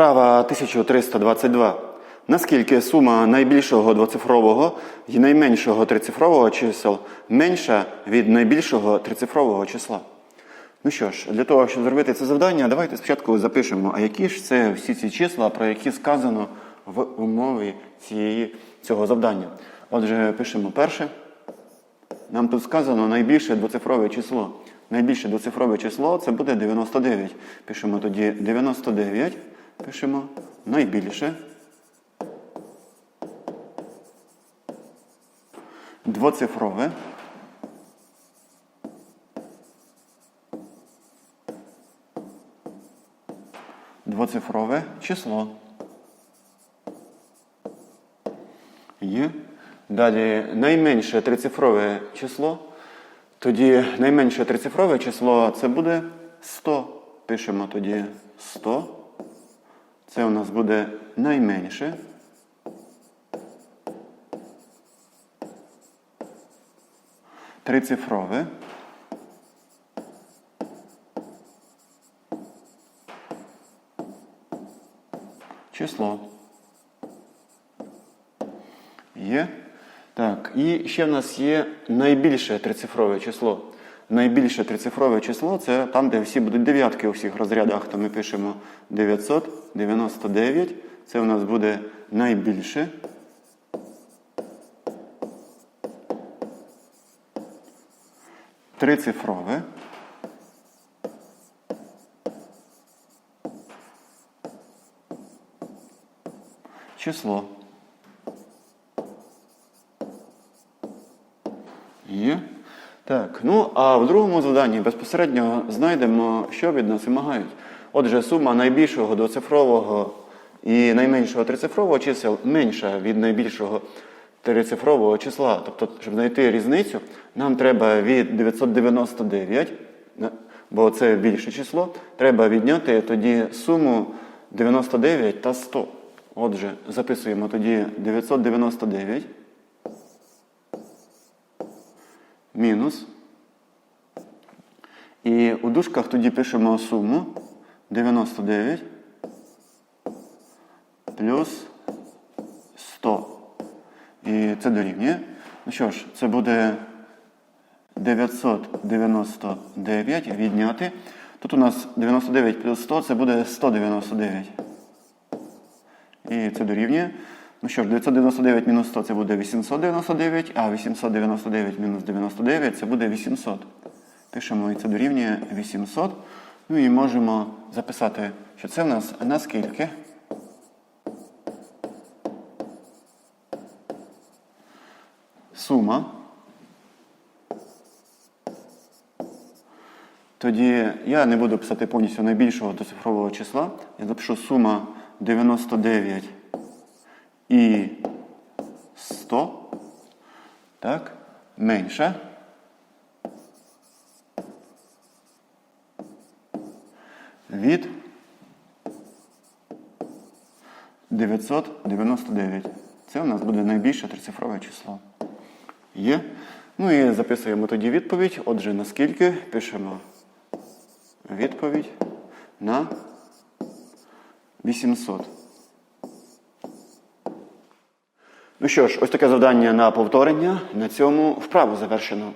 Вправа 1322. Наскільки сума найбільшого двоцифрового і найменшого трицифрового чисел менша від найбільшого трицифрового числа? Ну що ж, для того, щоб зробити це завдання, давайте спочатку запишемо, а які ж це всі ці числа, про які сказано в умові цієї, цього завдання. Отже, пишемо перше. Нам тут сказано найбільше двоцифрове число. Найбільше двоцифрове число це буде 99. Пишемо тоді 99. Пишемо найбільше. Двоцифрове. Двоцифрове число. Є. Далі найменше трицифрове число. Тоді найменше трицифрове число це буде 100. Пишемо тоді 100. Це у нас буде найменше. Трицифрове. Число. Є. Так, і ще в нас є найбільше трицифрове число. Найбільше трицифрове число це там, де всі будуть дев'ятки у всіх розрядах, то ми пишемо 999. Це у нас буде найбільше. Трицифрове. Число. Є. Так, ну а в другому завданні безпосередньо знайдемо, що від нас вимагають. Отже, сума найбільшого двоцифрового і найменшого трицифрового чисел менша від найбільшого трицифрового числа. Тобто, щоб знайти різницю, нам треба від 999, бо це більше число, треба відняти тоді суму 99 та 100. Отже, записуємо тоді 999 мінус. І у дужках тоді пишемо суму 99 плюс 100. І це дорівнює. Ну що ж, це буде 999 відняти. Тут у нас 99 плюс 100 це буде 199. І це дорівнює. Ну що ж, 999 мінус 100 це буде 899, а 899 мінус 99 це буде 800. Пишемо, і це дорівнює 800. Ну і можемо записати, що це в нас наскільки. Сума. Тоді я не буду писати повністю найбільшого доцифрового числа. Я запишу сума 99 і 100. Так, менше. Від 999. Це у нас буде найбільше трицифрове число. Є. Ну і записуємо тоді відповідь. Отже, наскільки пишемо відповідь на 800. Ну що ж, ось таке завдання на повторення. На цьому вправу завершено.